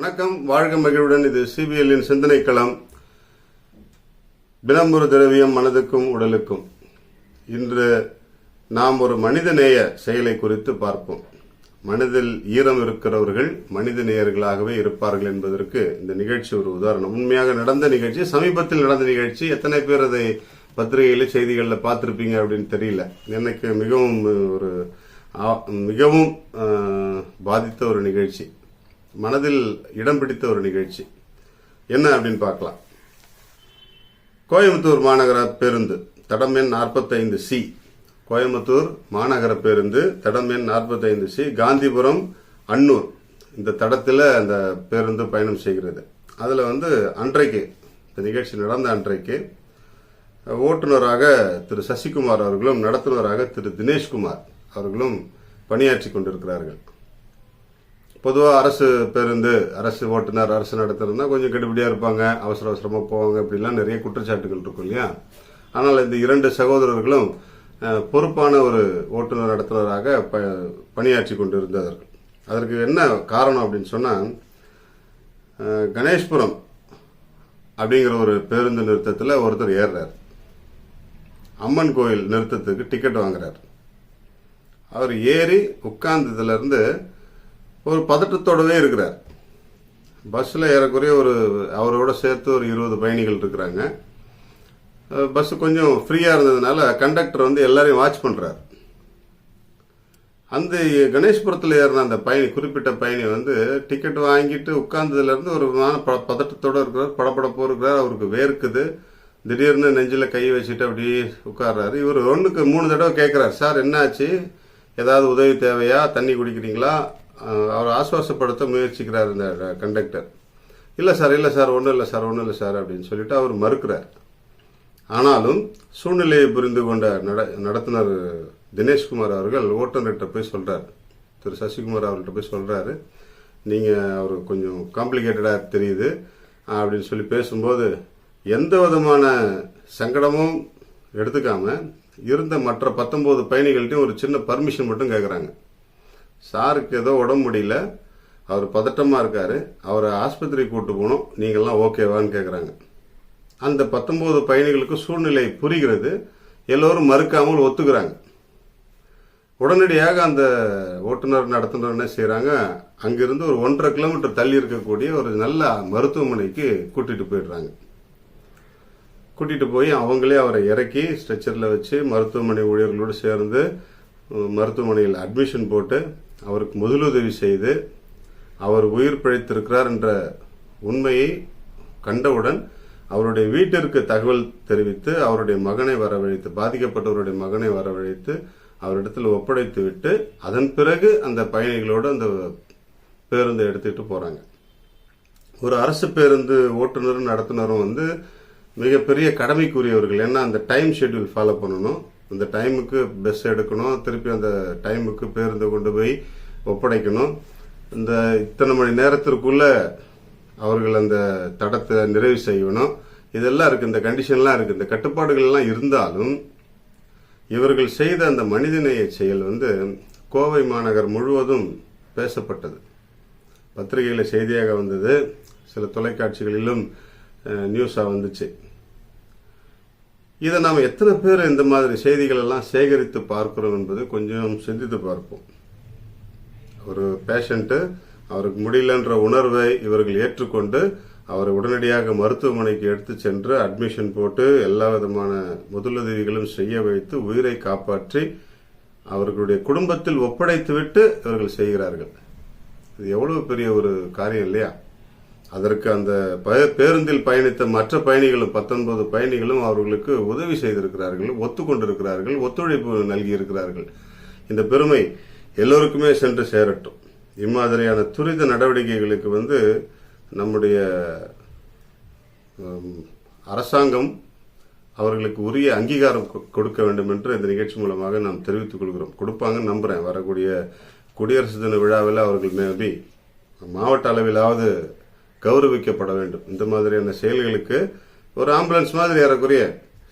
வணக்கம். வாழ்க மகிழ்வுடன். இது சிபிஎல்லின் சிந்தனை களம் தினம்பொரு திரவியம் மனதுக்கும் உடலுக்கும். இன்று நாம் ஒரு மனிதநேய செயலை குறித்து பார்ப்போம். மனதில் ஈரம் இருக்கிறவர்கள் மனித நேயர்களாகவே இருப்பார்கள் என்பதற்கு இந்த நிகழ்ச்சி ஒரு உதாரணம். உண்மையாக நடந்த நிகழ்ச்சி சமீபத்தில் நடந்த நிகழ்ச்சி. எத்தனை பேர் அதை பத்திரிகையில செய்திகளில் பார்த்துருப்பீங்க அப்படின்னு தெரியல. எனக்கு மிகவும் ஒரு ஆ- மிகவும் பாதித்த ஒரு நிகழ்ச்சி. மனதில் இடம் பிடித்த ஒரு நிகழ்ச்சி. என்ன அப்படின்னு பார்க்கலாம். கோயம்புத்தூர் மாநகர பேருந்து தடம் எண் நாற்பத்தைந்து சி. கோயம்புத்தூர் மாநகர பேருந்து தடம் எண் நாற்பத்தைந்து சி காந்திபுரம் அன்னூர். இந்த தடத்தில் அந்த பேருந்து பயணம் செய்கிறது. அதில் வந்து அன்றைக்கு இந்த நிகழ்ச்சி நடந்த அன்றைக்கு ஓட்டுநராக திரு சசிகுமார் அவர்களும் நடத்துனராக திரு தினேஷ்குமார் அவர்களும் பணியாற்றி கொண்டிருக்கிறார்கள். பொதுவாக அரசு பேருந்து அரசு ஓட்டுநர் அரசு நடத்துறதுனா கொஞ்சம் கெடுபடியாக இருப்பாங்க. அவசர அவசரமாக போவாங்க இப்படிலாம் நிறைய குற்றச்சாட்டுகள் இருக்கும் இல்லையா? ஆனால் இந்த இரண்டு சகோதரர்களும் பொறுப்பான ஒரு ஓட்டுநர் நடத்துனராக ப பணியாற்றி கொண்டிருந்தார்கள் அதற்கு என்ன காரணம் அப்படின்னு சொன்னால் கணேஷ்புரம் அப்படிங்கிற ஒரு பேருந்து நிறுத்தத்தில் ஒருத்தர் ஏறுறார். அம்மன் கோயில் நிறுத்தத்துக்கு டிக்கெட் வாங்குறார். அவர் ஏறி உட்கார்ந்ததுலேருந்து இருந்து ஒரு பதட்டத்தோடவே இருக்கிறார். பஸ்ஸில் ஏறக்குறைய ஒரு அவரோட சேர்த்து ஒரு இருபது பயணிகள் இருக்கிறாங்க. பஸ் கொஞ்சம் ஃப்ரீயாக இருந்ததுனால கண்டக்டர் வந்து எல்லாரையும் வாட்ச் பண்ணுறார் அந்த கணேஷ்புரத்தில் ஏறின அந்த பயணி குறிப்பிட்ட பயணி வந்து டிக்கெட் வாங்கிட்டு உட்கார்ந்ததுலேருந்து ஒரு விதமான ப- பதட்டத்தோட இருக்கிறார் படப்படப்போ இருக்கிறார் அவருக்கு வேர்க்குது. திடீர்னு நெஞ்சில் கை வச்சுட்டு அப்படியே உட்கார்றாரு. இவர் ஒன்றுக்கு மூணு தடவை கேட்குறாரு சார் என்னாச்சு? ஏதாவது உதவி தேவையா? தண்ணி குடிக்கிறீங்களா? அவர் ஆஸ்வாசப்படுத்த முயற்சிக்கிறார் இந்த கண்டக்டர் இல்லை சார் இல்லை சார் ஒன்றும் இல்லை சார் ஒன்றும் இல்லை சார் அப்படின்னு சொல்லிட்டு அவர் மறுக்கிறார். ஆனாலும் சூழ்நிலையை புரிந்து கொண்ட நட நடத்துனர் தினேஷ்குமார் அவர்கள் ஓட்டுநர்கிட்ட போய் சொல்கிறார் திரு. சசிகுமார் அவர்கிட்ட போய் சொல்கிறாரு நீங்கள் அவர் கொஞ்சம் காம்ப்ளிகேட்டடாக தெரியுது அப்படின்னு சொல்லி பேசும்போது எந்த விதமான சங்கடமும் எடுத்துக்காமல் இருந்த மற்ற பத்தொன்பது பயணிகள்கிட்டையும் ஒரு சின்ன பர்மிஷன் மட்டும் கேட்குறாங்க சாருக்கு ஏதோ உடம்பு முடியல. அவர் பதட்டமாக இருக்காரு. அவரை ஆஸ்பத்திரி கூட்டு போகணும். நீங்கள்லாம் ஓகேவான்னு கேட்குறாங்க அந்த பத்தொம்போது பயணிகளுக்கு சூழ்நிலை புரிகிறது. எல்லோரும் மறுக்காமல் ஒத்துக்கிறாங்க. உடனடியாக அந்த ஓட்டுநர் நடத்துனர் என்ன செய்கிறாங்க அங்கிருந்து ஒரு ஒன்றரை கிலோமீட்டர் தள்ளி இருக்கக்கூடிய ஒரு நல்ல மருத்துவமனைக்கு கூட்டிகிட்டு போயிடுறாங்க. கூட்டிகிட்டு போய் அவங்களே அவரை இறக்கி ஸ்ட்ரெச்சரில் வச்சு மருத்துவமனை ஊழியர்களோடு சேர்ந்து மருத்துவமனையில் அட்மிஷன் போட்டு அவருக்கு முதலுதவி செய்து அவர் உயிர் பிழைத்திருக்கிறார் என்ற உண்மையை கண்டவுடன் அவருடைய வீட்டிற்கு தகவல் தெரிவித்து அவருடைய மகனை வரவழைத்து பாதிக்கப்பட்டவருடைய மகனை வரவழைத்து அவரிடத்தில் ஒப்படைத்து விட்டு அதன் பிறகு அந்த பயணிகளோடு அந்த பேருந்தை எடுத்துக்கிட்டு போகிறாங்க ஒரு அரசு பேருந்து ஓட்டுநரும் நடத்துனரும் வந்து மிகப்பெரிய கடமைக்குரியவர்கள். ஏன்னா அந்த டைம் ஷெட்யூல் ஃபாலோ பண்ணணும். அந்த டைமுக்கு பஸ் எடுக்கணும். திருப்பி அந்த டைமுக்கு பேருந்தை கொண்டு போய் ஒப்படைக்கணும். இந்த இத்தனை மணி நேரத்திற்குள்ள அவர்கள் அந்த தடத்தை நிறைவு செய்யணும். இதெல்லாம் இருக்கு. இந்த கண்டிஷன்லாம் இருக்கு. இந்த கட்டுப்பாடுகள்லாம் இருந்தாலும் இவர்கள் செய்த அந்த மனிதநேய செயல் வந்து கோவை மாநகர் முழுவதும் பேசப்பட்டது. பத்திரிகையில் செய்தியாக வந்தது. சில தொலைக்காட்சிகளிலும் நியூஸாக வந்துச்சு. இதை நாம் எத்தனை பேர் இந்த மாதிரி செய்திகள் எல்லாம் சேகரித்து பார்க்கிறோம் என்பது கொஞ்சம் சிந்தித்து பார்ப்போம். ஒரு பேஷண்ட்டு அவருக்கு முடியலன்ற உணர்வை இவர்கள் ஏற்றுக்கொண்டு அவரை உடனடியாக மருத்துவமனைக்கு எடுத்து சென்று அட்மிஷன் போட்டு எல்லா விதமான முதலுதவிகளும் செய்ய வைத்து உயிரை காப்பாற்றி அவர்களுடைய குடும்பத்தில் ஒப்படைத்துவிட்டு இவர்கள் செய்கிறார்கள். இது எவ்வளவு பெரிய ஒரு காரியம் இல்லையா? அதற்கு அந்த பய- பேருந்தில் பயணித்த மற்ற பயணிகளும் பத்தொன்பது பயணிகளும் அவர்களுக்கு உதவி செய்திருக்கிறார்கள் ஒத்துக்கொண்டிருக்கிறார்கள் ஒத்துழைப்பு நல்கி இருக்கிறார்கள் இந்த பெருமை எல்லோருக்குமே சென்று சேரட்டும். இம்மாதிரியான துரித நடவடிக்கைகளுக்கு வந்து நம்முடைய அரசாங்கம் அவர்களுக்கு உரிய அங்கீகாரம் கொ- கொடுக்க வேண்டும் என்று இந்த நிகழ்ச்சி மூலமாக நாம் தெரிவித்துக் கொள்கிறோம். கொடுப்பாங்கன்னு நம்புறேன். வரக்கூடிய குடியரசு தின விழாவில் அவர்கள் மேபி மாவட்ட அளவிலாவது கௌரவிக்கப்பட வேண்டும். இந்த மாதிரியான செயல்களுக்கு ஒரு ஆம்புலன்ஸ் மாதிரி ஏறக்குறைய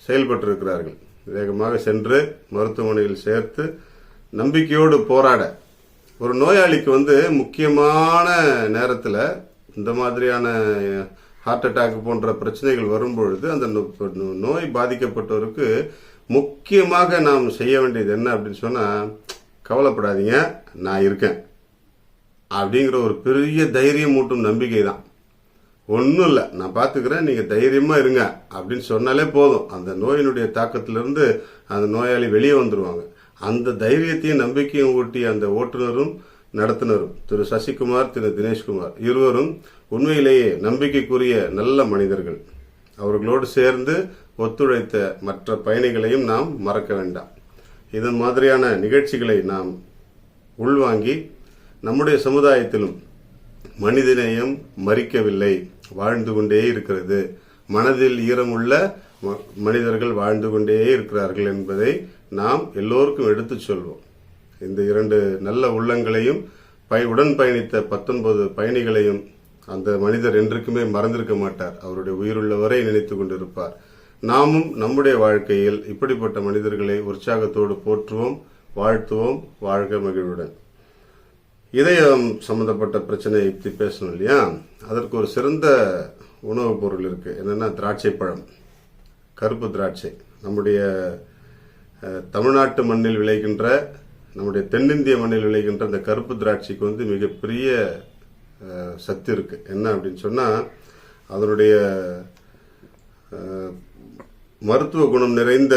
செயல்பட்டு இருக்கிறார்கள் வேகமாக சென்று மருத்துவமனையில் சேர்த்து நம்பிக்கையோடு போராட. ஒரு நோயாளிக்கு வந்து முக்கியமான நேரத்தில் இந்த மாதிரியான ஹார்ட் அட்டாக் போன்ற பிரச்சனைகள் வரும்பொழுது அந்த நோய் பாதிக்கப்பட்டவருக்கு முக்கியமாக நாம் செய்ய வேண்டியது என்ன அப்படின்னு சொன்னால் கவலைப்படாதீங்க நான் இருக்கேன். அப்படிங்கிற ஒரு பெரிய தைரியம் ஊட்டும் நம்பிக்கை தான் ஒன்றும் இல்லை. நான் பார்த்துக்கிறேன் நீங்கள் தைரியமாக இருங்க. அப்படின்னு சொன்னாலே போதும். அந்த நோயினுடைய தாக்கத்திலிருந்து அந்த நோயாளி வெளியே வந்துடுவாங்க அந்த தைரியத்தையும் நம்பிக்கையும் ஊட்டி அந்த ஓட்டுநரும் நடத்துனரும் திரு சசிகுமார் திரு தினேஷ்குமார் இருவரும் உண்மையிலேயே நம்பிக்கைக்குரிய நல்ல மனிதர்கள். அவர்களோடு சேர்ந்து ஒத்துழைத்த மற்ற பயணிகளையும் நாம் மறக்க வேண்டாம். இதன் மாதிரியான நிகழ்ச்சிகளை நாம் உள்வாங்கி நம்முடைய சமுதாயத்திலும் மனிதநேயம் மறிக்கவில்லை. வாழ்ந்து கொண்டே இருக்கிறது. மனதில் ஈரமுள்ள ம- மனிதர்கள் வாழ்ந்து கொண்டே இருக்கிறார்கள் என்பதை நாம் எல்லோருக்கும் எடுத்துச் சொல்வோம். இந்த இரண்டு நல்ல உள்ளங்களையும் பய உடன் பயணித்த பத்தொன்பது பயணிகளையும் அந்த மனிதர் என்றைக்குமே மறந்திருக்க மாட்டார். அவருடைய உயிருள்ளவரை நினைத்து கொண்டிருப்பார். நாமும் நம்முடைய வாழ்க்கையில் இப்படிப்பட்ட மனிதர்களை உற்சாகத்தோடு போற்றுவோம் வாழ்த்துவோம் வாழ்க மகிழ்வுடன். இதயம் சம்பந்தப்பட்ட பிரச்சனையை பற்றி பேசணும் இல்லையா? அதற்கு ஒரு சிறந்த உணவுப் பொருள் இருக்குது என்னென்னா திராட்சை பழம் கருப்பு திராட்சை. நம்முடைய தமிழ்நாட்டு மண்ணில் விளைகின்ற நம்முடைய தென்னிந்திய மண்ணில் விளைகின்ற இந்த கருப்பு திராட்சைக்கு வந்து மிகப்பெரிய சக்தி சத்து இருக்கு. என்ன அப்படின்னு சொன்னால் அதனுடைய மருத்துவ குணம் நிறைந்த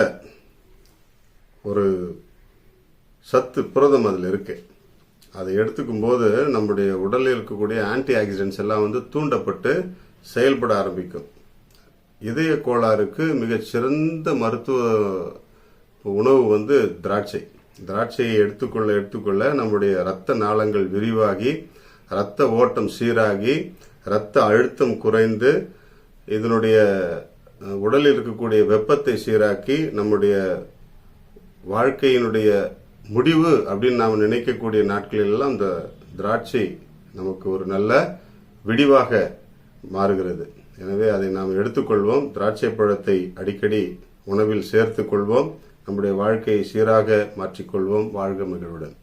ஒரு சத்து புரதம் அதில் இருக்குது அதை எடுத்துக்கும் போது நம்முடைய உடலில் இருக்கக்கூடிய ஆன்டி ஆக்சிடென்ட்ஸ் எல்லாம் வந்து தூண்டப்பட்டு செயல்பட ஆரம்பிக்கும். இதய கோளாறுக்கு மிகச்சிறந்த மருத்துவ உணவு வந்து திராட்சை. திராட்சையை எடுத்துக்கொள்ள எடுத்துக்கொள்ள நம்முடைய இரத்த நாளங்கள் விரிவாகி இரத்த ஓட்டம் சீராகி இரத்த அழுத்தம் குறைந்து இதனுடைய உடலில் இருக்கக்கூடிய வெப்பத்தை சீராக்கி நம்முடைய வாழ்க்கையினுடைய முடிவு அப்படின்னு நாம் நினைக்கக்கூடிய நாட்களிலெல்லாம் அந்த திராட்சை நமக்கு ஒரு நல்ல விடிவாக மாறுகிறது. எனவே அதை நாம் எடுத்துக்கொள்வோம். திராட்சை பழத்தை அடிக்கடி உணவில் சேர்த்துக் கொள்வோம். நம்முடைய வாழ்க்கையை சீராக மாற்றிக்கொள்வோம் வாழ்க மகிழ்வுடன்.